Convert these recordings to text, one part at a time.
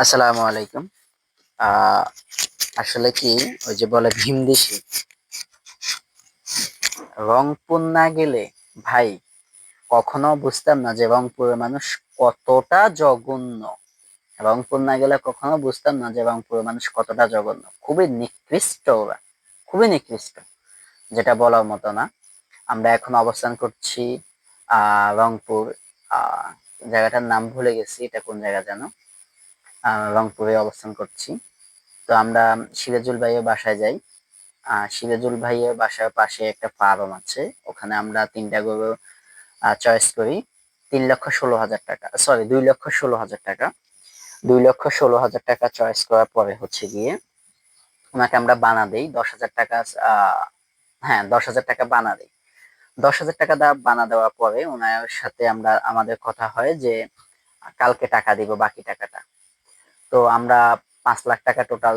আসসালামু আলাইকুম। আসলে কি ওই যে বলে ভীমদেশি রংপুর না গেলে ভাই কখনো বুঝতাম না যে রংপুরের মানুষ কতটা জঘন্য। রংপুর না গেলে কখনো বুঝতাম না যে রংপুরের মানুষ কতটা জঘন্য। খুবই নিকৃষ্ট ওরা খুবই নিকৃষ্ট যেটা বলার মতো না। আমরা এখন অবস্থান করছি আহ রংপুর আহ জায়গাটার নাম ভুলে গেছি এটা কোন জায়গা আহ, রংপুরে অবস্থান করছি। তো আমরা সিরাজুল ভাইয়ের বাসায় যাই। সিরাজুল ভাইয়ের বাসার পাশে একটা ফার্ম আছে। ওখানে আমরা তিনটা গরু চয়েস করি। তিন লক্ষ ষোলো হাজার টাকা সরি দুই লক্ষ ষোলো হাজার টাকা। দুই লক্ষ ষোলো হাজার টাকা চয়েস করার পরে হচ্ছে গিয়ে ওনাকে আমরা বানা দিই। দশ হাজার টাকা হ্যাঁ দশ হাজার টাকা বানা দেই। দশ হাজার টাকা দা, বানা দেওয়ার পরে ওনার সাথে আমরা, আমাদের কথা হয় যে কালকে টাকা দিব, বাকি টাকাটা। তো আমরা পাঁচ লাখ টাকা টোটাল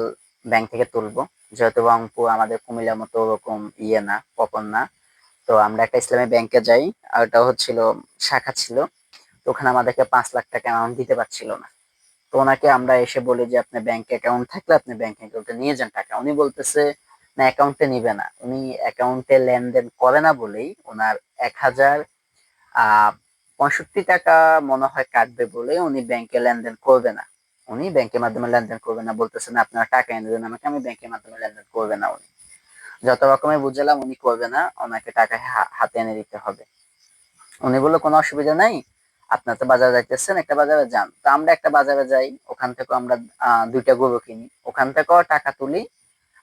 ব্যাংক থেকে তুলবো। যেহেতু রংপুর আমাদের কুমিল্লার মতো ওরকম ইয়ে না, পপন না। তো আমরা একটা ইসলামী ব্যাংকে যাই, আর ওটা হচ্ছিল, শাখা ছিল। তো ওখানে আমাদেরকে পাঁচ লাখ টাকা অ্যামাউন্ট দিতে পারছিল না। তো ওনাকে আমরা এসে বলি যে, আপনি ব্যাংক অ্যাকাউন্ট থাকলে আপনি ব্যাংক অ্যাকাউন্টে নিয়ে যান টাকা। উনি বলতেছে, না অ্যাকাউন্টে নিবে না। উনি অ্যাকাউন্টে লেনদেন করে না বলেই ওনার এক হাজার পঁয়ষট্টি টাকা মনে হয় কাটবে বলে উনি ব্যাংকে লেনদেন করবে না। উনি ব্যাংকের মাধ্যমে লেনদেন করবে না বলতেছেন আপনারা টাকা এনে দেন, আমাকে আমি ব্যাংকের মাধ্যমে লেনদেন করবে না উনি। যত রকমের বুঝলাম, উনি করবে না, ওনাকে টাকা হাতে এনে দিতে হবে। উনি বলল, কোনো অসুবিধা নাই, আপনার তো বাজারে যাইতেছেন, একটা বাজারে যান। তো আমরা একটা বাজারে যাই, ওখান থেকে আমরা দুইটা গরু কিনি। ওখান থেকেও টাকা তুলি,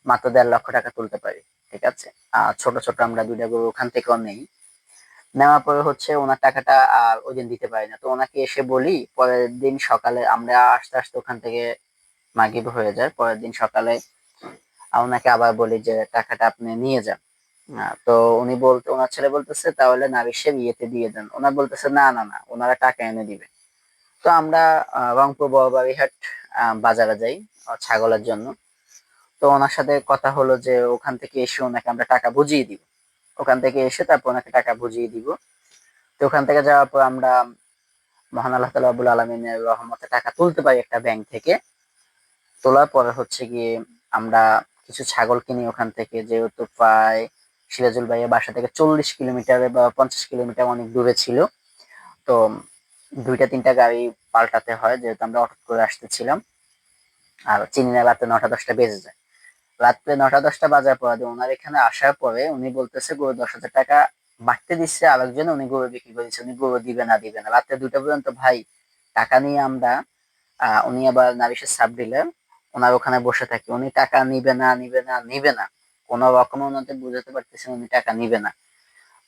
মাত্র দেড় লক্ষ টাকা তুলতে পারি, ঠিক আছে? আর ছোট ছোট আমরা দুইটা গরু ওখান থেকেও নেই। নেওয়ার পরে হচ্ছে ওনার টাকাটা আর ওই দিন দিতে পারি না। তো ওনাকে এসে বলি, পরের দিন সকালে আমরা আস্তে আস্তে ওখান থেকে মাগিব হয়ে যায়। পরের দিন সকালে ওনাকে আবার বলি যে, টাকাটা আপনি নিয়ে যান। তো উনি বলতে, ওনার ছেলে বলতেছে, তাহলে নাবিশের ইয়েতে দিয়ে দেন। ওনার বলতেছে, না না না, ওনারা টাকা এনে দিবে। তো আমরা রংপুর বড়বাড়িহাট বাজারে যাই ছাগলের জন্য। তো ওনার সাথে কথা হলো যে, ওখান থেকে এসে ওনাকে আমরা টাকা বুঝিয়ে দিব। ওখান থেকে এসে তারপর ওনাকে টাকা বুঝিয়ে দিব। তো ওখান থেকে যাওয়ার পর আমরা মহান আল্লাহ তালা আবুল আলমিনের রহমতে টাকা তুলতে পারি একটা ব্যাংক থেকে। তোলার পরে হচ্ছে গিয়ে আমরা কিছু ছাগল কিনি ওখান থেকে, যেহেতু প্রায় সিরাজুল ভাইয়ের বাসা থেকে চল্লিশ কিলোমিটার বা পঞ্চাশ কিলোমিটার অনেক দূরে ছিল। তো দুইটা তিনটা গাড়ি পাল্টাতে হয়, যেহেতু আমরা অটো করে আসতেছিলাম। আর চিনি না রাতে নটা দশটা বেজে যায়। রাত্রে নটা দশটা বাজার পরে ওনার এখানে আসার পরে উনি বলতেছে গরু দশ হাজার টাকা বাড়তে দিচ্ছে আরেকজন উনি গরু বিক্রি করে দিচ্ছে উনি গরু দিবে না দিবে না। রাত্রে দুটা পর্যন্ত ভাই টাকা নিয়ে আমরা আহ, উনি আবার নারিশের সাব ডিলার ওনার ওখানে বসে থাকি। উনি টাকা নিবে না নিবে না নিবে না। কোনো রকম ওনাদের বুঝাতে পারতেছেন উনি টাকা নিবে না।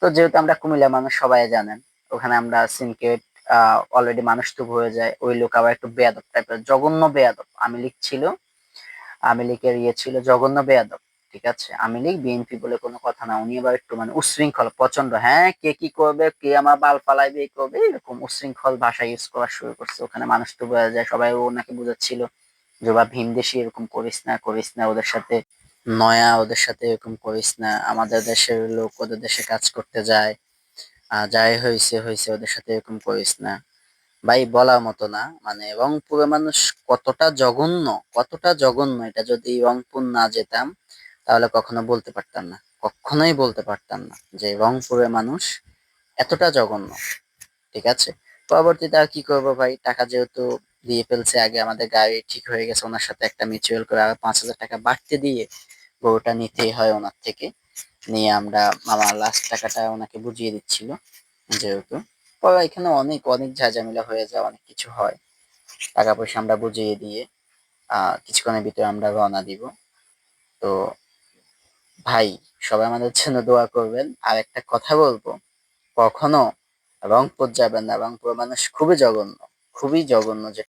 তো যেহেতু আমরা কুমিল্লা মানুষ সবাই জানেন ওখানে আমরা সিনকেট অলরেডি মানুষ তো হয়ে যায়। ওই লোক আবার একটু বেয়াদব টাইপের জঘন্য বেয়াদব। আমি লিখছিল আমি লীগের ইয়ে ছিল জঘন্য বেয়াদব, ঠিক আছে? আমি লীগ বিএনপি বলে কোনো কথা না। উনি আবার একটু মানে উশৃঙ্খল প্রচণ্ড হ্যাঁ কে কি করবে, কে আমার বাল ফালাইবে করবে, এরকম উশৃঙ্খল ভাষা ইউজ করা শুরু করছে। ওখানে মানুষ তো বোঝা যায়, সবাই ওনাকে বোঝাচ্ছিল যে বা ভীমদেশি এরকম করিস না করিস না, ওদের সাথে নয়া, ওদের সাথে এরকম করিস না। আমাদের দেশের লোক ওদের দেশে কাজ করতে যায়। যাই হয়েছে হয়েছে ওদের সাথে এরকম করিস না। ভাই বলার মতো না। মানে রংপুরের মানুষ কতটা জঘন্য কতটা জঘন্য এটা যদি রংপুর না যেতাম, তাহলে কখনো বলতে পারতাম না। কখনোই বলতে পারতাম না যে রংপুরের মানুষ এতটা জঘন্য। ঠিক আছে? পরবর্তীতে আর কি করব ভাই? টাকা যেহেতু দিয়ে ফেলছে, আগে আমাদের গাড়ি ঠিক হয়ে গেছে, ওনার সাথে একটা মিউচুয়াল করে আর পাঁচ হাজার টাকা বাড়তে দিয়ে গরুটা নিতেই হয় ওনার থেকে। নিয়ে আমরা, আমার লাস্ট টাকাটা ওনাকে বুঝিয়ে দিচ্ছিল, যেহেতু। এখানে অনেক অনেক ঝাঁঝামেলা হয়ে যায়, অনেক কিছু হয়। টাকা পয়সা আমরা বুঝিয়ে দিয়ে কিছুক্ষণের ভিতরে আমরা রওনা দিব। তো ভাই, সবাই আমাদের জন্য দোয়া করবেন। আর একটা কথা বলব, কখনো রংপুর যাবেন না। রংপুর মানুষ খুবই জঘন্য খুবই জঘন্য যে